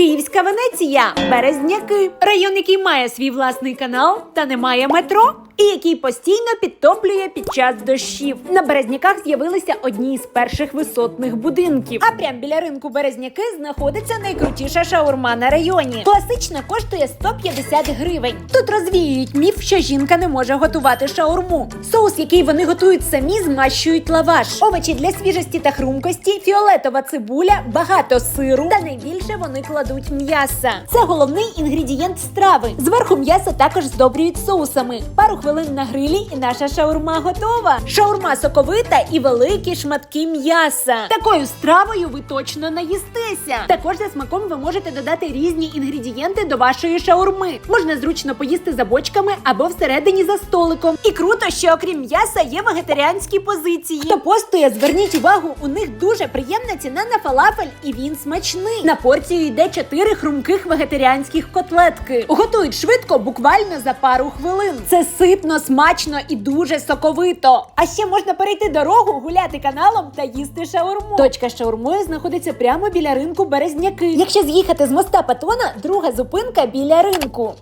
Київська Венеція, Березняки, район, який має свій власний канал та не має метро, і який постійно підтоплює під час дощів. На Березняках з'явилися одні з перших висотних будинків. А прямо біля ринку Березняки знаходиться найкрутіша шаурма на районі. Класична коштує 150 гривень. Тут розвіюють міф, що жінка не може готувати шаурму. Соус, який вони готують самі, змащують лаваш. Овочі для свіжості та хрумкості, фіолетова цибуля, багато сиру та найбільше вони кладуть м'яса. Це головний інгредієнт страви. Зверху м'ясо також здобрюють соусами. Пару хвилин на грилі, і наша шаурма готова. Шаурма соковита і великі шматки м'яса. Такою стравою ви точно наїстеся. Також за смаком ви можете додати різні інгредієнти до вашої шаурми. Можна зручно поїсти за бочками або всередині за столиком. І круто, що окрім м'яса є вегетаріанські позиції. Хто постує, зверніть увагу, у них дуже приємна ціна на фалафель, і він смачний. На порцію йде 4 хрумких вегетаріанських котлетки. Готують швидко, буквально за пару хвилин. Це ситно, смачно і дуже соковито. А ще можна перейти дорогу, гуляти каналом та їсти шаурму. Точка шаурмою знаходиться прямо біля ринку Березняки. Якщо з'їхати з моста Патона, друга зупинка біля ринку.